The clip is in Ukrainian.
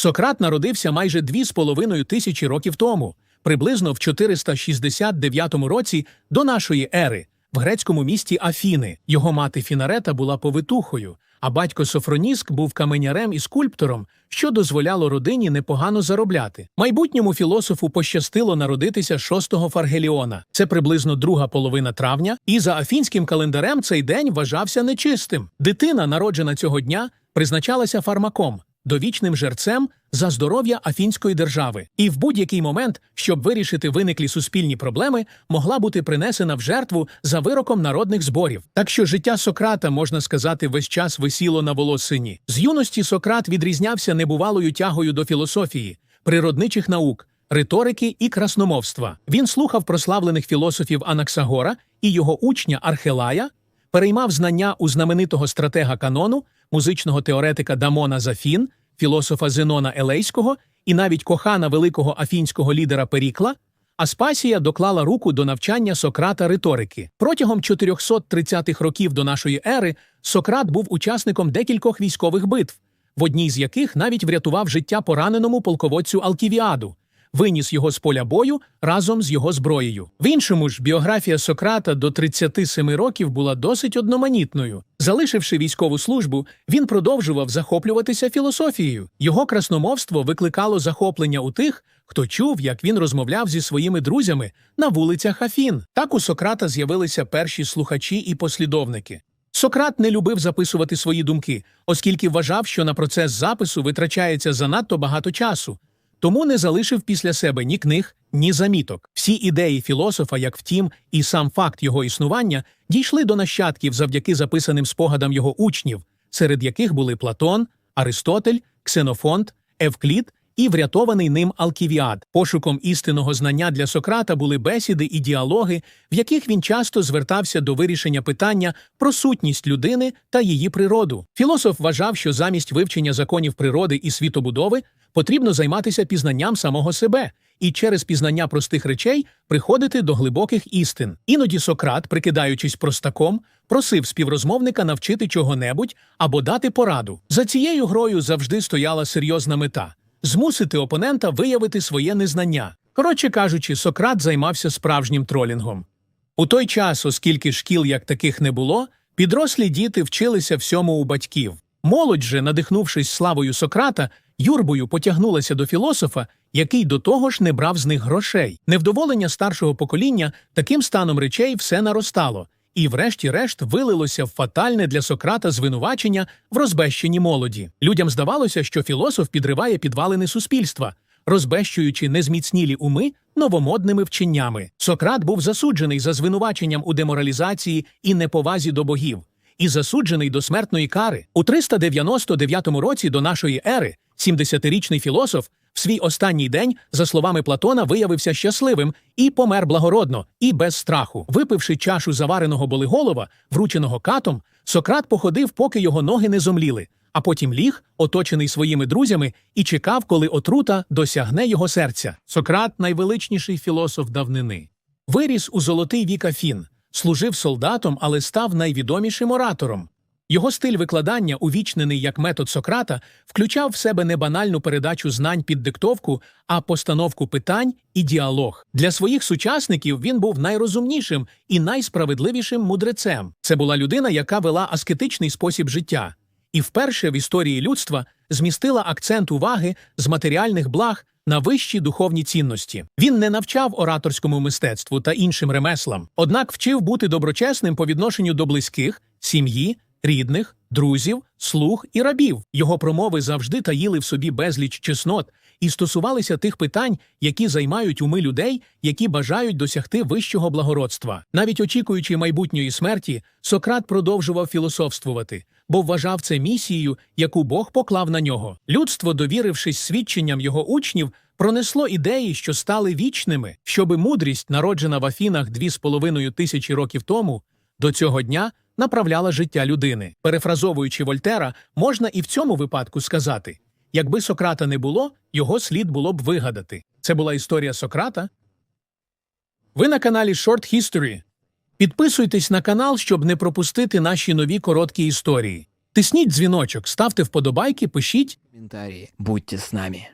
Сократ народився майже дві з половиною тисячі років тому, приблизно в 469 році до нашої ери, в грецькому місті Афіни. Його мати Фінарета була повитухою, а батько Софроніск був каменярем і скульптором, що дозволяло родині непогано заробляти. Майбутньому філософу пощастило народитися 6-го Фаргеліона. Це приблизно друга половина травня, і за афінським календарем цей день вважався нечистим. Дитина, народжена цього дня, призначалася фармаком. Довічним жерцем за здоров'я афінської держави, і в будь-який момент, щоб вирішити виниклі суспільні проблеми, могла бути принесена в жертву за вироком народних зборів. Так що життя Сократа, можна сказати, весь час висіло на волосині. З юності Сократ відрізнявся небувалою тягою до філософії, природничих наук, риторики і красномовства. Він слухав прославлених філософів Анаксагора і його учня Архелая, переймав знання у знаменитого стратега канону, музичного теоретика Дамона Зафін, філософа Зенона Елейського і навіть кохана великого афінського лідера Перікла, Аспасія доклала руку до навчання Сократа риторики. Протягом 430-х років до нашої ери Сократ був учасником декількох військових битв, в одній з яких навіть врятував життя пораненому полководцю Алківіаду виніс його з поля бою разом з його зброєю. В іншому ж біографія Сократа до 37 років була досить одноманітною. Залишивши військову службу, він продовжував захоплюватися філософією. Його красномовство викликало захоплення у тих, хто чув, як він розмовляв зі своїми друзями на вулицях Афін. Так у Сократа з'явилися перші слухачі і послідовники. Сократ не любив записувати свої думки, оскільки вважав, що на процес запису витрачається занадто багато часу тому не залишив після себе ні книг, ні заміток. Всі ідеї філософа, як втім, і сам факт його існування, дійшли до нащадків завдяки записаним спогадам його учнів, серед яких були Платон, Аристотель, Ксенофонт, Евклід і врятований ним Алківіад. Пошуком істинного знання для Сократа були бесіди і діалоги, в яких він часто звертався до вирішення питання про сутність людини та її природу. Філософ вважав, що замість вивчення законів природи і світобудови потрібно займатися пізнанням самого себе і через пізнання простих речей приходити до глибоких істин. Іноді Сократ, прикидаючись простаком, просив співрозмовника навчити чого-небудь або дати пораду. За цією грою завжди стояла серйозна мета змусити опонента виявити своє незнання. Коротше кажучи, Сократ займався справжнім тролінгом. У той час, оскільки шкіл як таких не було, підрослі діти вчилися всьому у батьків. Молодь же, надихнувшись славою Сократа, юрбою потягнулася до філософа, який до того ж не брав з них грошей. Невдоволення старшого покоління таким станом речей все наростало, і, врешті-решт, вилилося в фатальне для Сократа звинувачення в розбещенні молоді. Людям здавалося, що філософ підриває підвалини суспільства, розбещуючи незміцнілі уми новомодними вченнями. Сократ був засуджений за звинуваченням у деморалізації і неповазі до богів. І засуджений до смертної кари у 399 році до нашої ери 70-річний філософ в свій останній день, за словами Платона, виявився щасливим і помер благородно, і без страху. Випивши чашу завареного болиголова, врученого катом, Сократ походив, поки його ноги не зомліли, а потім ліг, оточений своїми друзями, і чекав, коли отрута досягне його серця. Сократ найвеличніший філософ давнини. Виріс у золотий вік Афін, служив солдатом, але став найвідомішим оратором. Його стиль викладання, увічнений як метод Сократа, включав в себе не банальну передачу знань під диктовку, а постановку питань і діалог. Для своїх сучасників він був найрозумнішим і найсправедливішим мудрецем. Це була людина, яка вела аскетичний спосіб життя, і вперше в історії людства змістила акцент уваги з матеріальних благ на вищі духовні цінності. Він не навчав ораторському мистецтву та іншим ремеслам, однак вчив бути доброчесним по відношенню до близьких, сім'ї рідних, друзів, слуг і рабів. Його промови завжди таїли в собі безліч чеснот і стосувалися тих питань, які займають уми людей, які бажають досягти вищого благородства. Навіть очікуючи майбутньої смерті, Сократ продовжував філософствувати, бо вважав це місією, яку Бог поклав на нього. Людство, довірившись свідченням його учнів, пронесло ідеї, що стали вічними, щоби мудрість, народжена в Афінах дві з половиною тисячі років тому, до цього дня направляла життя людини. Перефразовуючи Вольтера, можна і в цьому випадку сказати: якби Сократа не було, його слід було б вигадати. Це була історія Сократа. Ви на каналі Short History. Підписуйтесь на канал, щоб не пропустити наші нові короткі історії. Тисніть дзвіночок, ставте вподобайки, пишіть. Комментарии. Будьте с нами.